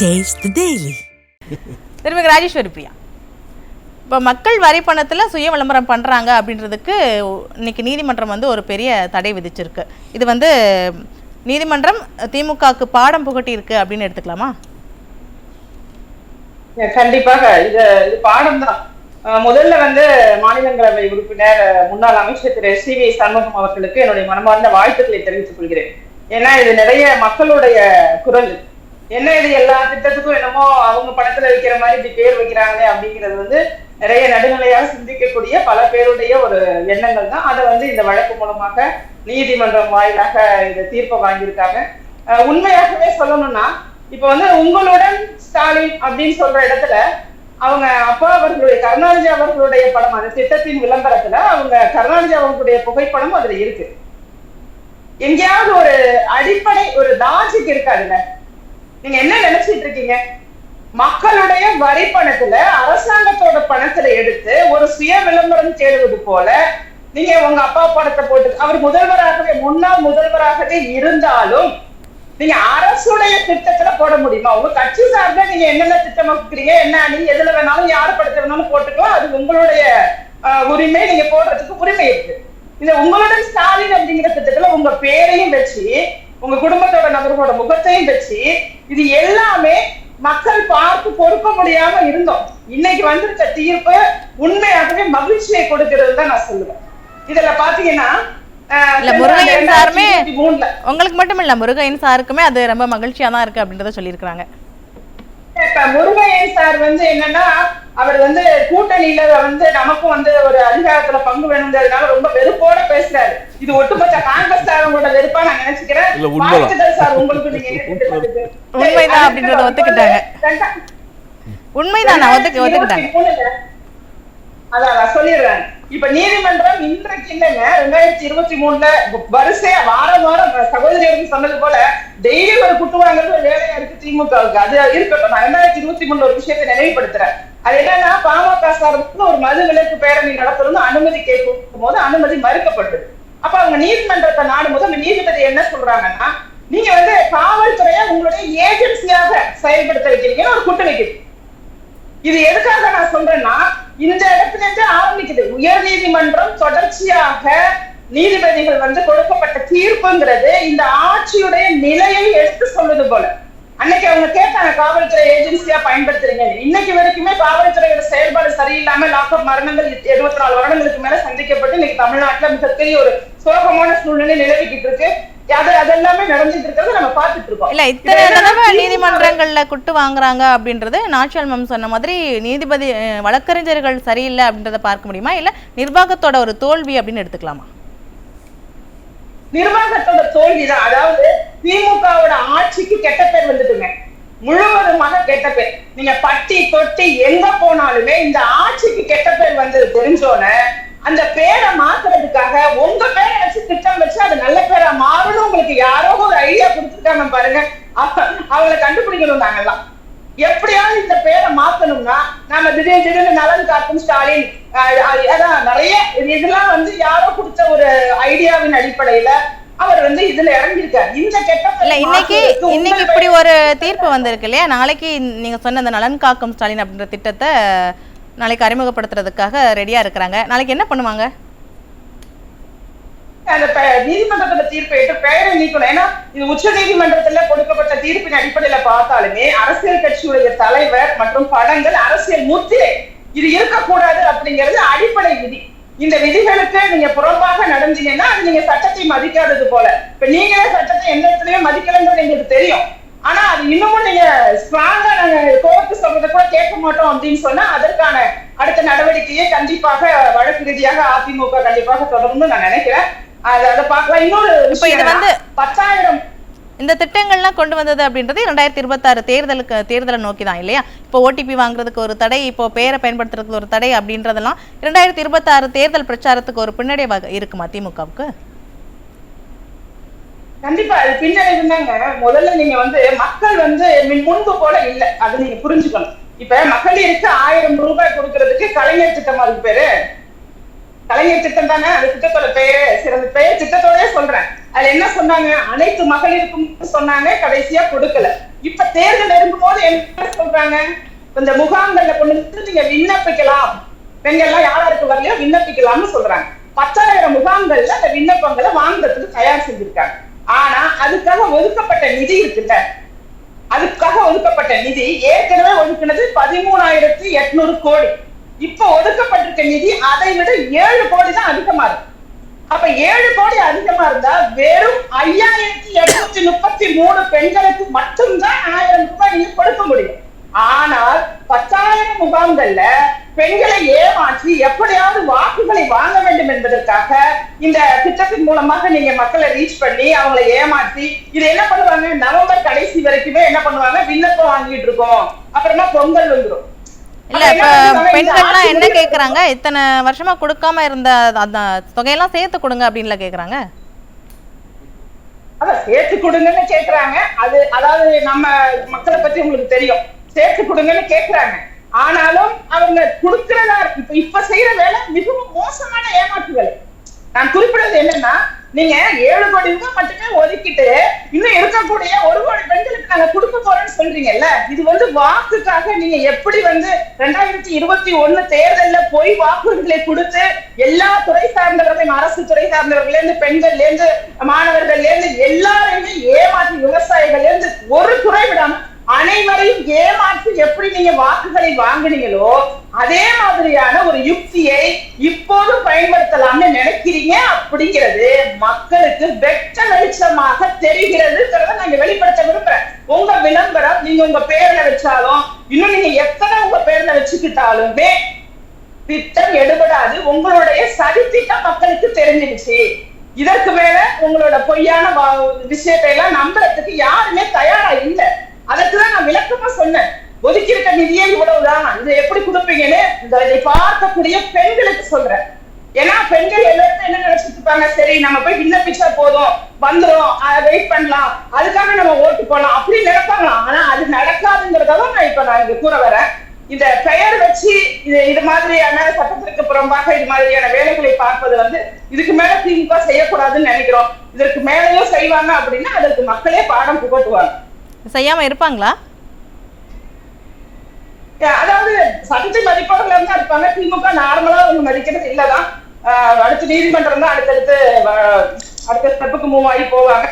The Daily. திரும்ப ராஜேஸ்வரி பிரியா. இப்போ மக்கள் வரி பணத்தில் சுய விளம்பரம் பண்ணுறாங்க அப்படின்றதுக்கு இன்னைக்கு நீதிமன்றம் வந்து ஒரு பெரிய தடை விதிச்சிருக்கு. இது வந்து நீதிமன்றம் திமுகவுக்கு பாடம் புகட்டி இருக்கு அப்படின்னு எடுத்துக்கலாமா? கண்டிப்பாக. இது இது பாடம் தான் முதல்ல வந்து மாநிலங்களவை உறுப்பினர் முன்னாள் அமைச்சர் திரு சி வி சண்முகம் அவர்களுக்கு என்னுடைய மனமார்ந்த வாழ்த்துக்களை தெரிவித்துக் கொள்கிறேன். ஏன்னா இது நிறைய மக்களுடைய குரல். என்ன இது எல்லா திட்டத்துக்கும் என்னமோ அவங்க பணத்துல வைக்கிற மாதிரி இப்படி பேர் வைக்கிறாங்களே அப்படிங்கிறது வந்து நிறைய நடுநிலையாக சிந்திக்கக்கூடிய பல பேருடைய ஒரு எண்ணங்கள் தான். அதை வந்து இந்த வழக்கு மூலமாக நீதிமன்றம் வாயிலாக இந்த தீர்ப்பை வாங்கியிருக்காங்க. உண்மையாகவே சொல்லணும்னா இப்ப வந்து உங்களுடன் ஸ்டாலின் அப்படின்னு சொல்ற இடத்துல அவங்க அப்பா அவர்களுடைய கருணாநிதி அவர்களுடைய படம் அந்த திட்டத்தின் விளம்பரத்துல அவங்க கருணாநிதி அவர்களுடைய புகைப்படம் அதுல இருக்கு. எங்கேயாவது ஒரு அடிப்படை ஒரு லாஜிக் இருக்காதுல்ல நீங்க என்ன நினைச்சிட்டு இருக்கீங்க? மக்களுடைய வரி பணத்துல அரசாங்கத்தோட பணத்துல எடுத்து ஒரு சுய விளம்பரம் தேடுவது போல நீங்க உங்க அப்பா படத்தை போட்டு அவர் முதல்வராகவே முன்னாள் முதல்வராகவே இருந்தாலும் நீங்க அரசுடைய திட்டத்துல போட முடியுமா? உங்க கட்சி சார்பில் நீங்க என்னென்ன திட்டம் வகுக்கிறீங்க என்ன நீங்க எதுல வேணாலும் யார் படத்தை வேணாலும் போட்டுக்கலாம். அது உங்களுடைய உரிமை நீங்க போடுறதுக்கு உரிமை இருக்கு. இந்த உங்களுடன் ஸ்டாலின் அப்படிங்கிற திட்டத்துல உங்க பேரையும் வச்சு உங்க குடும்பத்தோட நபர்களோட முகத்தையும் வச்சு இது எல்லாமே மக்கள் பார்த்து பொறுக்க முடியாம இருந்தோம். இன்னைக்கு வந்திருக்க தீர்ப்பு உண்மையாகவே மகிழ்ச்சியை கொடுக்கிறது தான் நான் சொல்லுவேன். இதுல பாத்தீங்கன்னா இல்ல முருகையன் சாருமே 2023 ல உங்களுக்கு மட்டும் இல்ல முருகையன் சாருக்குமே அது ரொம்ப மகிழ்ச்சியா தான் இருக்கு அப்படின்றத சொல்லியிருக்கிறாங்க. இப்ப முருகையன் சார் வந்து என்னன்னா அவர் வந்து கூட்டணியில வந்து நமக்கும் வந்து ஒரு அதிகாரத்துல பங்கு வேணுங்கிறதுனால ரொம்ப வெறுப்போட பேசுறாரு இது ஒட்டுமொத்த காங்கிரஸ் சாரங்களோட வெறுப்பா நான் நினைச்சுக்கிறேன் இல்ல, உண்மைதான். வாழ்த்துக்கள் சார் உங்களுக்கு நீங்க. உண்மைதான் அப்படின்றத ஒத்துக்கிட்டாங்க. உண்மைதான் நான் ஒத்துக்க ஒத்துக்கிட்டாங்க 2023 அதான் நான் சொல்லிடுறேன். இப்ப நீதிமன்றம் இன்றைக்கு இல்லைங்க. ரெண்டாயிரத்தி இருபத்தி மூணுல வரிசையா வாரம் வாரம் சகோதரி சொன்னது போல டெய்லி ஒரு குட்டு வாங்குறது ஒரு வேலையா இருக்கு திமுகவுக்கு. அது இருக்கட்டும். நான் ரெண்டாயிரத்தி இருபத்தி மூணுல ஒரு விஷயத்தை நினைவுபடுத்துறேன். அது என்னன்னா பாமக சார்பில் ஒரு மது விலக்கு பேரணி நடத்தணும்னு அனுமதி கேட்கும் போது அனுமதி மறுக்கப்பட்டது. அப்ப அவங்க நீதிமன்றத்தை நாடும் போது அந்த நீதிபதி என்ன சொல்றாங்கன்னா நீங்க வந்து காவல்துறையை உங்களுடைய ஏஜென்சியாக செயல்படுத்த வைக்கிறீங்கன்னு ஒரு குட்டு வைக்கிறீங்க இது எதுக்காக நான் சொல்றேன்னா இந்த இடத்துல இருந்து ஆரம்பிக்குது. உயர் நீதிமன்றம் தொடர்ச்சியாக நீதிபதிகள் வந்து கொடுக்கப்பட்ட தீர்ப்புங்கிறது இந்த ஆட்சியுடைய நிலையை எடுத்து சொல்லுது போல. அன்னைக்கு அவங்க கேட்டாங்க காவல்துறை ஏஜென்சியா பயன்படுத்துறீங்க இன்னைக்கு வரைக்குமே காவல்துறையோட செயல்பாடு சரியில்லாம லாக்அப் மரணங்கள் எழுபத்தி நாலு வருடங்களுக்கு மேல சந்திக்கப்பட்டு இன்னைக்கு தமிழ்நாட்டுல மிகப்பெரிய ஒரு சோகமான சூழ்நிலை நிலவிக்கிட்டு இருக்கு. இல்ல இத்தனை தடவை நீதிமன்றங்கள்ல குட்டு வாங்குறாங்க அப்படின்றது நாச்சியால் மேம் சொன்ன மாதிரி நீதிபதி வழக்கறிஞர்கள் சரியில்லை அப்படின்றத பார்க்க முடியுமா? இல்ல நிர்வாகத்தோட ஒரு தோல்வி அப்படின்னு எடுத்துக்கலாமா? நிர்வாகத்தோட தோல்விதான். அதாவது திமுகவோட ஆட்சிக்கு கெட்ட பேர் வந்துட்டுங்க. முழுவதுமாக கெட்ட பேர். நீங்க பட்டி தொட்டி எங்க போனாலுமே இந்த ஆட்சிக்கு கெட்ட பேர் வந்தது தெரிஞ்சோன அந்த பேரை மாத்துறதுக்காக உங்க பேரை வச்சு திட்டம் வச்சு அது நல்ல பேரா மாறணும் உங்களுக்கு யாரோ ஒரு ஐடியா கொடுத்துருக்காங்க பாருங்க. அவங்கள கண்டுபிடிக்கணும் நாங்கெல்லாம். எப்படியாவது இந்த பேரை மாத்தணும்னா நாம திடீர் திடீர்னு நலன் காக்கும் ஸ்டாலின் அதான் நிறைய இது- இதெல்லாம் வந்து யாரோ கொடுத்த ஒரு ஐடியாவின் அடிப்படையில அவர் வந்து இதுல இறங்கியிருக்காரு. இந்த கெட்ட இல்ல இன்னைக்கு இன்னைக்கு இப்படி ஒரு தீர்ப்பு வந்திருக்கு இல்லையா? நாளைக்கு நீங்க சொன்ன அந்த நலன் காக்கும் ஸ்டாலின் அப்படின்ற திட்டத்தை நாளைக்கு அறிமுகப்படுத்துறதுக்காக ரெடியா இருக்கிறாங்க. நாளைக்கு என்ன பண்ணுவாங்க? அந்த நீதிமன்றத்தோட தீர்ப்பை ஏற்று பெயரை நீக்கணும். ஏன்னா இது உச்ச நீதிமன்றத்துல கொடுக்கப்பட்ட தீர்ப்பின் அடிப்படையில பார்த்தாலுமே அரசியல் கட்சியுடைய தலைவர் மற்றும் படங்கள் அரசியல் முத்திரை இது இருக்கக்கூடாது அப்படிங்கிறது அடிப்படை விதி. இந்த விதிகளுக்கு நீங்க புறம்பாக நடந்தீங்கன்னா அது நீங்க சட்டத்தை மதிக்காதது போல. இப்ப நீங்களே சட்டத்தை எந்த இடத்துலயும் மதிக்கலன்றது எங்களுக்கு தெரியும். ஆனா அது இன்னமும் நீங்க ஸ்ட்ராங்கா நாங்க கோர்ட்டு சொல்றதை கூட கேட்க மாட்டோம் அப்படின்னு சொன்னா அதற்கான அடுத்த நடவடிக்கையை கண்டிப்பாக வழக்கு ரீதியாக அதிமுக கண்டிப்பாக தொடரும்னு நான் நினைக்கிறேன். அது அதை பார்க்கலாம். இன்னொரு இப்ப இது விஷயம் வந்து- பத்தாயிரம் இந்த திட்டங்கள்லாம் கொண்டு வந்தது அப்படின்றது ரெண்டாயிரத்தி இருபத்தாறு தேர்தலுக்கு தேர்தலை நோக்கி தான் இல்லையா? இப்போ ஓடிபி வாங்குறதுக்கு ஒரு தடை இப்போ பேரை பயன்படுத்துறதுக்கு ஒரு தடை அப்படின்றதெல்லாம் ரெண்டாயிரத்தி இருபத்தாறு தேர்தல் பிரச்சாரத்துக்கு ஒரு பின்னடைவாக இருக்குமா திமுகவுக்கு? கண்டிப்பா அது பின்னடைவு தாங்க முதல்ல நீங்க வந்து மக்கள் வந்து முன்பு போல இல்ல. அது நீங்க புரிஞ்சுக்கணும். இப்ப மகளிருக்கு ஆயிரம் ரூபாய் கொடுக்கறதுக்கு கலைஞர் திட்டம் அதுக்கு பேரு. கலைஞர் திட்டம் தானே? அந்த திட்டத்தோட பெயரு. சிறந்த பெயர் திட்டத்தோடய சொல்றேன். அதுல என்ன சொன்னாங்க? அனைத்து மகளிருக்கும் சொன்னாங்க கடைசியா கொடுக்கல. இப்ப தேர்தல் நெருங்கும் போது என்ன சொல்றாங்க? இந்த முகாம்கள்ல கொண்டு நீங்க விண்ணப்பிக்கலாம். பெண்கள்லாம் யாராருக்கு வரலையோ விண்ணப்பிக்கலாம்னு சொல்றாங்க. பத்தாயிரம் முகாம்கள்ல அந்த விண்ணப்பங்களை வாங்குறதுக்கு தயார் செஞ்சிருக்காங்க. ஆனா அதுக்காக ஒதுக்கப்பட்ட நிதி இருக்குல்ல? அதுக்காக ஒதுக்கப்பட்ட நிதி ஏற்கனவே ஒதுக்கினது பதிமூணாயிரத்தி எட்நூறு கோடி. இப்ப ஒதுக்கப்பட்டிருக்க நிதி அதை விட ஏழு கோடி தான் அதிகமா இருக்கு. அப்ப ஏழு கோடி அதிகமா இருந்தா வெறும் ஐயாயிரத்தி எட்நூத்தி முப்பத்தி மூணு பெண்களுக்கு மட்டும்தான் ஆயிரம் ரூபாய் நீங்க கொடுக்க முடியும். ஆனால் பத்தாயிரம் முகாம்கள்ல பெண்களை ஏமாற்றி எப்படியாவது வாக்குகளை வாங்க வேண்டும் என்பதற்காக இந்த திட்டத்தின் மூலமாக நீங்க மக்களை ரீச் பண்ணி அவங்களை ஏமாற்றி இது என்ன பண்ணுவாங்க? நவம்பர் கடைசி வரைக்குமே என்ன பண்ணுவாங்க? விண்ணப்பம் வாங்கிட்டு இருக்கோம். அப்புறமா பொங்கல் வந்துரும். இல்ல இப்ப பெண்கள்லாம் என்ன கேக்குறாங்க? இத்தனை வருஷமா கொடுக்காம இருந்த அந்த தொகையெல்லாம் சேர்த்து கொடுங்க அப்படின்ல கேக்குறாங்க. அதான் சேர்த்து கொடுங்கன்னு கேக்குறாங்க. அது அதாவது நம்ம மக்களை பத்தி உங்களுக்கு தெரியும். சேர்த்து கொடுங்கன்னு கேக்குறாங்க. ஆனாலும் அவங்க கொடுக்கிறதா இப்ப இப்ப செய்யற வேலை மிகவும் மோசமான ஏமாற்று வேலை நான் குறிப்பிடுவது என்னன்னா நீங்க ஏழு கோடி ரூபாய் மட்டுமே ஒதுக்கிட்டு இன்னும் இருக்கக்கூடிய ஒரு கோடி பெண்களுக்கு நாங்க கொடுக்க போறோம்னு சொல்றீங்கல்ல இது வந்து வாக்குக்காக நீங்க எப்படி வந்து ரெண்டாயிரத்தி இருபத்தி ஒண்ணு தேர்தல்ல போய் வாக்குறுதிகளை கொடுத்து எல்லா துறை சார்ந்தவர்களையும் அரசு துறை சார்ந்தவர்கள்ல இருந்து பெண்கள்ல இருந்து மாணவர்கள்ல இருந்து எல்லாரையுமே ஏமாற்றி விவசாயிகள்ல இருந்து ஒரு துறை விடாம அனைவரையும் ஏமாற்றி எப்படி நீங்க வாக்குகளை வாங்குனீங்களோ அதே மாதிரியான ஒரு யுக்தியை இப்போது பயன்படுத்தலாம்னு நினைக்கிறீங்க அப்படிங்கிறது மக்களுக்கு வெட்ட வெளிச்சமாக தெரிகிறதுங்கிறத நாங்க வெளிப்படுத்த விரும்புறேன். உங்க விளம்பரம் நீங்க உங்க பேர்ல வச்சாலும் இன்னும் நீங்க எத்தனை உங்க பேர்ல வச்சுக்கிட்டாலுமே திட்டம் எடுபடாது. உங்களுடைய சரித்திட்டம் மக்களுக்கு தெரிஞ்சிருச்சு. இதற்கு மேல உங்களோட பொய்யான வா- விஷயத்தை எல்லாம் நம்புறதுக்கு யாருமே தயாரா இல்லை. அதற்குதான் நான் விளக்கமா சொன்னேன். ஒதுக்கி இருக்க நிதியே இவ்வளவுதான். இதை எப்படி கொடுப்பீங்கன்னு? இந்த இதை பார்க்கக்கூடிய பெண்களுக்கு சொல்றேன். ஏன்னா பெண்கள் எல்லாருமே என்ன நினைச்சிட்டு இருப்பாங்க? சரி நம்ம போய் விண்ணப்பிச்சா போதும். வந்துடும் வெயிட் பண்ணலாம். அதுக்காக நம்ம ஓட்டு போடலாம். அப்படி நினைப்பாங்க ஆனா அது நடக்காதுங்கிறதான் நான் இப்ப நான் இங்க கூற வரேன். இந்த பெயர் வச்சு இது இது மாதிரியான சட்டத்திற்கு புறம்பாக இது மாதிரியான வேலைகளை பார்ப்பது வந்து இதுக்கு மேல திமுக செய்யக்கூடாதுன்னு நினைக்கிறோம். இதற்கு மேலேயும் செய்வாங்க அப்படின்னா அதற்கு மக்களே பாடம் புகட்டுவாங்க. செய்யாம இருப்பாங்களா? அதாவது சட்டத்தை மதிப்பவர்கள் தான் இருப்பாங்க. திமுக நார்மலா அவங்க மதிக்கிறது இல்லதான். ஆஹ் அடுத்து நீதிமன்றம் தான் அடுத்தடுத்து அடுத்த ஸ்டெப்புக்கு மூவ் ஆகி போவாங்க.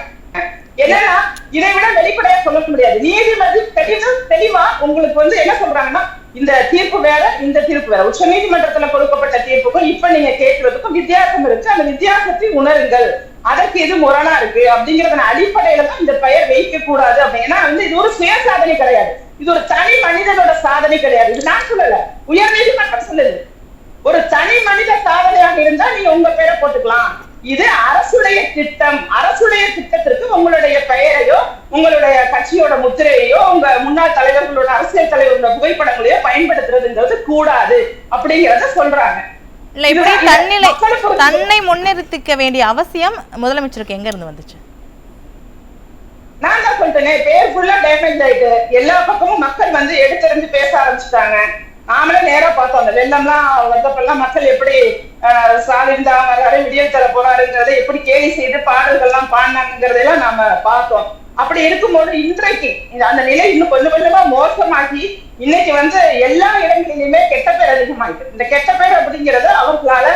என்னன்னா இதை விட வெளிப்படையா சொல்ல முடியாது. நீதிமதி தெளிவா தெளிவா உங்களுக்கு வந்து என்ன சொல்றாங்கன்னா இந்த தீர்ப்பு வேற இந்த தீர்ப்பு வேற. உச்ச நீதிமன்றத்துல கொடுக்கப்பட்ட தீர்ப்புக்கும் இப்ப நீங்க கேட்கறதுக்கும் வித்தியாசம் இருக்கு. அந்த வித்தியாசத்தை உணருங்கள். அதற்கு எது முரணா இருக்கு? அப்படிங்கறதன அடிப்படையில தான் இந்த பெயர் வைக்க கூடாது அப்படின்னா. வந்து இது ஒரு சுய சாதனை கிடையாது. இது ஒரு தனி மனிதனோட சாதனை கிடையாது. இது நான் சொல்லல. உயர் நீதிமன்றம் சொல்லுது. ஒரு தனி மனித சாதனையாக இருந்தா நீங்க உங்க பேரை போட்டுக்கலாம். இது அரசுடைய திட்டம். அரசுடைய திட்டத்திற்கு உங்களுடைய பெயரையோ உங்களுடைய கட்சியோட முத்திரையோ உங்க முன்னாள் தலைவர்களோட அரசியல் தலைவர்களோட புகைப்படங்களையோ பயன்படுத்துறதுங்கிறது கூடாது. அப்படிங்கறத சொல்றாங்க. இல்ல இப்படி தன்னிலை தன்னை முன்னிறுத்திக்க வேண்டிய அவசியம் முதலமைச்சருக்கு எங்க இருந்து வந்துச்சு? நான் தான் சொல்லிட்டேனே பேர் ஃபுல்லா டேமேஜ் ஆயிட்டு எல்லா பக்கமும் மக்கள் வந்து எடுத்தறிஞ்சு பேச ஆரம்பிச்சுட்டாங்க. நாமளே நேரா பார்த்தோம் அந்த வெள்ளம்லாம் வந்தப்பெல்லாம் மக்கள் எப்படி ஸ்டாலின் தான் வராரு விடியல் தர போறாருங்கிறத எப்படி கேலி செய்து பாடல்கள்லாம் பாடினாங்கிறதெல்லாம் நாம பார்த்தோம். அப்படி இருக்கும்போது இன்றைக்கு இந்த அந்த நிலை இன்னும் கொஞ்சம் கொஞ்சமா மோசமாகி இன்னைக்கு வந்து எல்லா இடங்களிலுமே கெட்ட பேர் அதிகமாயிட்டு இந்த கெட்ட பேர் அப்படிங்கறது அவர்களால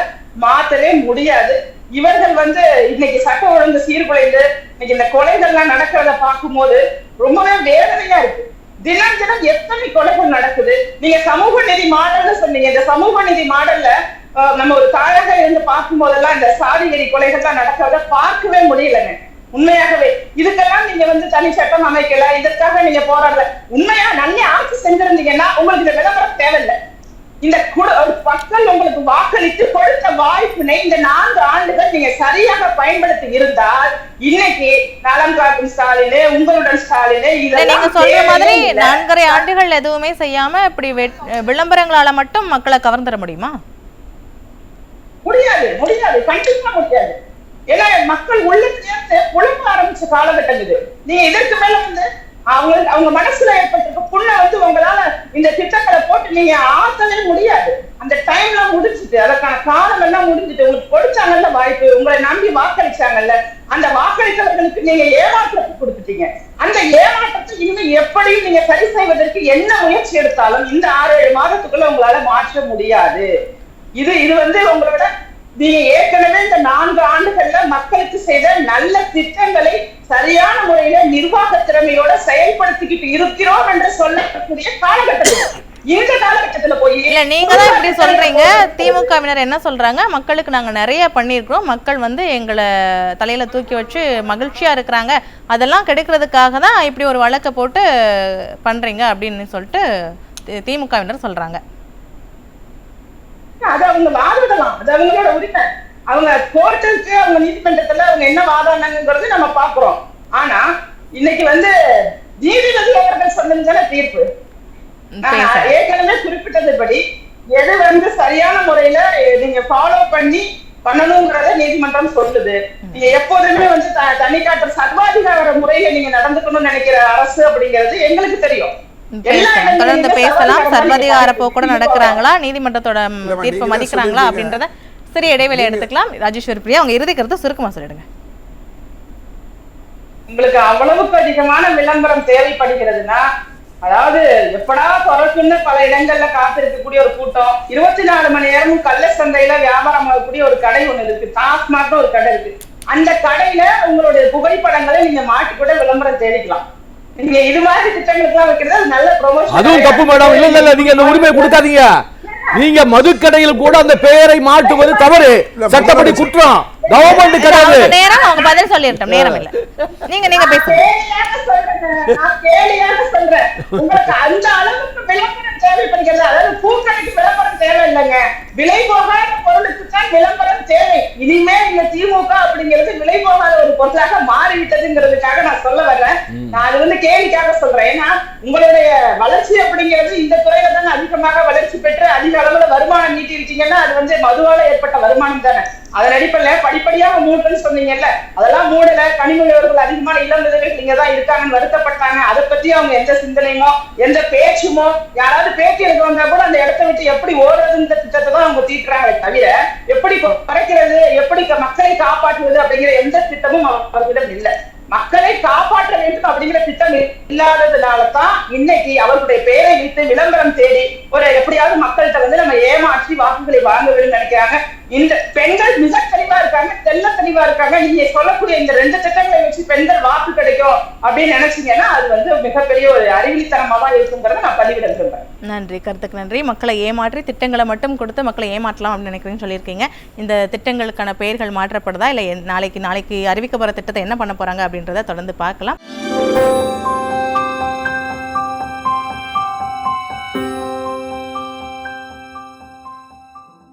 மாத்தவே முடியாது. இவர்கள் வந்து இன்னைக்கு சட்ட ஒழுங்கு சீர்குலைந்து இன்னைக்கு இந்த கொலைகள்லாம் நடக்கிறத பார்க்கும்போது ரொம்பவே வேதனையா இருக்கு. தினம் தினம் எத்தனை கொலைகள் நடக்குது? நீங்க சமூக நிதி மாடல்னு சொன்னீங்க. இந்த சமூக நிதி மாடல்ல நம்ம ஒரு தாயாக இருந்து பார்க்கும் போதெல்லாம் இந்த சாதி வெறி கொலைகள்லாம் நடக்கிறத பார்க்கவே முடியலங்க. உண்மையாகவே. இதுக்கெல்லாம் நீங்க வந்து தனி சட்டம் அமைக்கல இதற்காக நீங்க போராடல. உண்மையா நன்மை ஆட்சி செஞ்சிருந்தீங்கன்னா உங்களுக்கு இந்த விளம்பரம் தேவையில்லை. இந்த மக்கள் உங்களுக்கு வாக்களித்து கொடுத்த வாய்ப்பினை இந்த நான்கு ஆண்டுகள் நீங்க சரியாக பயன்படுத்தி இருந்தால் இன்னைக்கு நலம் காக்கும் ஸ்டாலினு உங்களுடன் ஸ்டாலினு இதெல்லாம் நீங்க சொல்ற மாதிரி. நான்கரை ஆண்டுகள் எதுவுமே செய்யாம இப்படி விளம்பரங்களால மட்டும் மக்களை கவர்ந்துட முடியுமா? முடியாது முடியாது கண்டிப்பா முடியாது. ஏன்னா மக்கள் உள்ளத்திலிருந்து புலம்ப ஆரம்பிச்ச காலகட்டம் இது. நீங்க இதற்கு மேல வந்து அவங்க அவங்க மனசுல ஏற்பட்டிருக்க புண்ண வந்து உங்களால இந்த திட்டங்களை போட்டு நீங்க ஆத்தவே முடியாது. அந்த டைம்ல முடிஞ்சுட்டு அதற்கான காலம் எல்லாம் முடிஞ்சுட்டு உங்களுக்கு கொடுத்தாங்கல்ல வாய்ப்பு. உங்களை நம்பி வாக்களிச்சாங்கல்ல. அந்த வாக்களித்தவர்களுக்கு நீங்க ஏமாற்றத்தை கொடுத்துட்டீங்க. அந்த ஏமாற்றத்தை இனிமே எப்படியும் நீங்க சரி செய்வதற்கு என்ன முயற்சி எடுத்தாலும் இந்த ஆறு ஏழு மாதத்துக்குள்ள உங்களால மாற்ற முடியாது. இது இது வந்து உங்களோட நீங்க ஏற்கனவே இந்த நான்கு ஆண்டுகள்ல மக்களுக்கு செய்த நல்ல திட்டங்களை சரியான முறையில நிர்வாக திறமையோட செயல்படுத்திக்கிட்டு இருக்கிறோம் என்று சொல்லக்கூடிய காலகட்டத்தில். இந்த காலகட்டத்துல போய் இல்ல நீங்க தான் இப்படி சொல்றீங்க. திமுகவினர் என்ன சொல்றாங்க? மக்களுக்கு நாங்க நிறைய பண்ணியிருக்கிறோம். மக்கள் வந்து எங்களை தலையில தூக்கி வச்சு மகிழ்ச்சியா இருக்கிறாங்க. அதெல்லாம் கிடைக்கிறதுக்காக தான் இப்படி ஒரு வழக்கை போட்டு பண்றீங்க அப்படின்னு சொல்லிட்டு திமுகவினர் சொல்றாங்க. அது அவங்க வாதிடலாம். அது அவங்களோட உரிமை. அவங்க கோர்ட்டுக்கு அவங்க நீதிமன்றத்துல அவங்க என்ன வாதாடினாங்கிறது நம்ம பாக்குறோம் ஆனா இன்னைக்கு வந்து நீதிபதி அவர்கள் சொன்னதுதானே தீர்ப்பு? ஏற்கனவே குறிப்பிட்டதுபடி எது வந்து சரியான முறையில நீங்க ஃபாலோ பண்ணி பண்ணணுங்கிறத நீதிமன்றம் சொல்லுது. நீங்க எப்போதுமே வந்து த- தனி காட்டுற சர்வாதிகார முறையில நீங்க நடந்துக்கணும்னு நினைக்கிற அரசு அப்படிங்கிறது எங்களுக்கு தெரியும். பேசலாம். தொடர்ந்து பேசலாம். சர்வதிகார போக்கூட. நடக்கிறாங்களா? நீதிமன்றத்தோட தீர்ப்பை மதிக்கிறாங்களா. அப்படின்றத சிறிய இடைவெளி எடுத்துக்கலாம். ராஜேஸ்வரி பிரியா அவங்க இறுதி கருத்தை சுருக்கமா சொல்லிடுங்க. உங்களுக்கு அவ்வளவுக்கு அதிகமான விளம்பரம் தேவைப்படுகிறதுனா அதாவது எப்படா திறக்குன்னு பல இடங்கள்ல காத்திருக்கக்கூடிய ஒரு கூட்டம் இருபத்தி நாலு மணி நேரமும் கள்ள சந்தையில வியாபாரம் ஆகக்கூடிய ஒரு கடை ஒண்ணு இருக்கு. டாஸ்மாக் ஒரு கடை இருக்கு. அந்த கடையில உங்களுடைய புகைப்படங்களை நீங்க மாட்டி கூட விளம்பரம் தேடிக்கலாம். நீங்க இது மாதிரி திட்டங்களுக்கு எல்லாம் வைக்கிறது அது நல்ல ப்ரொமோஷன் அதுவும் தப்பு மேடம். இல்ல இல்ல நீங்க அந்த உரிமையை கொடுக்காதீங்க. நீங்க மதுக்கடையில் கூட அந்த பெயரை மாட்டுவது தவறு. சட்டப்படி குற்றம். கவர்மெண்ட் கிடையாது. நேரம் அவங்க பதில் சொல்லிட்டோம் நேரம் இல்ல. நீங்க நீங்க பேசுங்க. சொல்றேன். உங்களுக்கு அந்த அளவுக்கு விளம்பரம் தேவைப்படுகிறது. அதாவது பூக்கடைக்கு விளம்பரம் தேவையில்லைங்க. விலை போகாத பொருளுக்கு தான் விளம்பரம் தேவை. இனிமே இந்த திமுக அப்படிங்கிறது விலை போகாத ஒரு பொருளாக மாறிவிட்டதுங்கிறதுக்காக நான் சொல்ல வர்றேன். நான் அது வந்து கேலிக்காக சொல்றேன். ஏன்னா உங்களுடைய வளர்ச்சி அப்படிங்கிறது இந்த துறையில தானே அதிகமாக வளர்ச்சி பெற்று அதிக அளவுல வருமானம் ஈட்டி இருக்கீங்கன்னா அது வந்து மதுவால ஏற்பட்ட வருமானம் தானே. அதன் அடிப்படையில படிப்படியாக மூடுன்னு சொன்னீங்கல்ல. அதெல்லாம் மூடல. கனிமொழியவர்கள் அதிகமான இளம் விதவைகள் இங்க தான் இருக்காங்கன்னு வருத்தப்பட்டாங்க. அதை பத்தி அவங்க எந்த சிந்தனையுமோ எந்த பேச்சுமோ யாராவது பேச்சு எடுக்க வந்தா கூட அந்த இடத்த விட்டு எப்படி ஓடுறதுன்ற திட்டத்தை தான் அவங்க தீட்டுறாங்களே தவிர எப்படி குறைக்கிறது எப்படி மக்களை காப்பாற்றுவது அப்படிங்கிற எந்த திட்டமும் அவர்- அவர்களிடம் இல்லை. மக்களை காப்பாற்ற வேண்டும் அப்படிங்கிற திட்டம் இல்லாததுனால தான் இன்னைக்கு அவர்களுடைய பெயரை வைத்து விளம்பரம் தேடி ஒரு எப்படியாவது மக்கள்கிட்ட வந்து நம்ம ஏமாற்றி வாக்குகளை வாங்க வேண்டும் நினைக்கிறாங்க. இந்த பெண்கள் மிக தெளிவா இருக்காங்க தெல்ல தெளிவா இருக்காங்க. நீங்க சொல்லக்கூடிய இந்த ரெண்டு திட்டங்களை வச்சு பெண்கள் வாக்கு கிடைக்கும் அப்படின்னு நினைச்சீங்கன்னா அது வந்து மிகப்பெரிய ஒரு அறிவிலித்தனமா இருக்குங்கிறத நான் பதிவிட விரும்புறேன். நன்றி கருத்துக்கு நன்றி. மக்களை ஏமாற்றி திட்டங்களை மட்டும் கொடுத்து மக்களை ஏமாற்றலாம் அப்படின்னு நினைக்கிறேன்னு சொல்லியிருக்கீங்க. இந்த திட்டங்களுக்கான பெயர்கள் மாற்றப்படுதா? இல்லை நாளைக்கு நாளைக்கு அறிவிக்க போகிற திட்டத்தை என்ன பண்ண போறாங்க அப்படின்றத தொடர்ந்து பார்க்கலாம்.